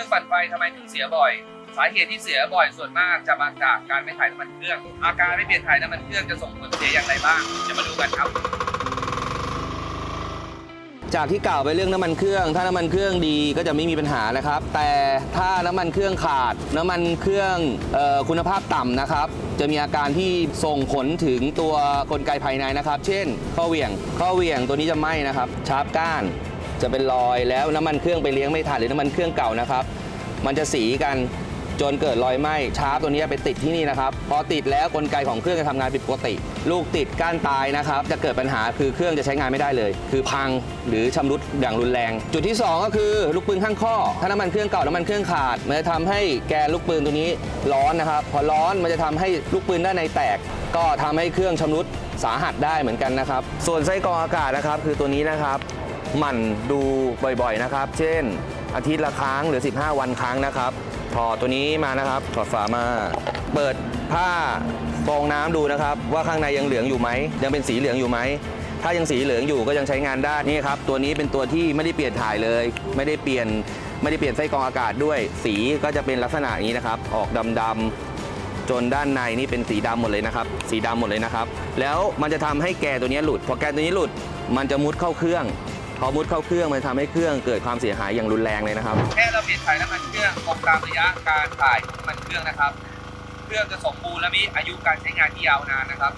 รื่องปั่นไฟทำไมถึงเสียบ่อย สาเหตุที่เสียบ่อยส่วนมากจะมาจากการไม่ถ่ายน้ำมันเครื่อง อาการไม่เปลี่ยนถ่ายน้ำมันเครื่องจะส่งผลเสียอย่างไรบ้างจะมาดูกันครับ จากที่กล่าวไปเรื่องน้ำมันเครื่อง ถ้าน้ำมันเครื่องดีก็จะไม่มีปัญหานะครับ แต่ถ้าน้ำมันเครื่องขาด น้ำมันเครื่องเออคุณภาพต่ำนะครับ จะมีอาการที่ส่งผลถึงตัวกลไกภายในนะครับ เช่น ข้อเหวี่ยง ข้อเหวี่ยงตัวนี้จะไหม้นะครับ ชาร์ปก้าน จะเป็นรอยแล้วน้ำมันเครื่องไปเลี้ยงไม่ทันหรือน้ำมันเครื่องเก่านะครับ มันจะสีกันจนเกิดรอยไหม้ชาร์ปตัวนี้ไปติดที่นี่นะครับพอติดแล้วกลไกของเครื่องจะทำงานผิดปกติ ลูกติดก้านตายนะครับ จะเกิดปัญหาคือเครื่องจะใช้งานไม่ได้เลย คือพังหรือชำรุดอย่างรุนแรง จุดที่ 2 ก็คือลูกปืนข้างข้อ ถ้าน้ำมันเครื่องเก่าน้ำมันเครื่องขาดมันจะทำให้แกนลูกปืนตัวนี้ร้อนนะครับ พอร้อนมันจะทำให้ลูกปืนด้านในแตก ก็ทำให้เครื่องชำรุดสาหัสได้เหมือนกันนะครับ ส่วนไส้กรองอากาศนะครับ คือตัวนี้นะครับ หมั่นดูบ่อยๆนะครับ เช่น อาทิตย์ละครั้งหรือ 15 วันครั้งนะครับถอดตัวนี้มานะครับถอดฝามา เปิดผ้าฟองน้ำดูนะครับ ว่าข้างในยังเหลืองอยู่ไหมยังเป็นสีเหลืองอยู่ไหมถ้ายังสีเหลืองอยู่ก็ยังใช้งานได้นี่ครับตัวนี้เป็นตัวที่ไม่ได้เปลี่ยนถ่ายเลย ไม่ได้เปลี่ยนไม่ได้เปลี่ยนไส้กรองอากาศด้วย สีก็จะเป็นลักษณะนี้นะครับ ออกดำๆจนด้านในนี่เป็นสีดำหมดเลยนะครับ สีดำหมดเลยนะครับ แล้วมันจะทำให้แกนตัวนี้หลุด พอแกนตัวนี้หลุด มันจะมุดเข้าเครื่อง พอมุดเข้าเครื่องมันจะทำให้เครื่องเกิดความเสียหายอย่างรุนแรงเลยนะครับ แค่เราเปลี่ยนสายน้ำมันเครื่องตรงตามระยะการถ่ายของมันเครื่องนะครับ เครื่องจะสมบูรณ์และมีอายุการใช้งานที่ยาวนานนะครับ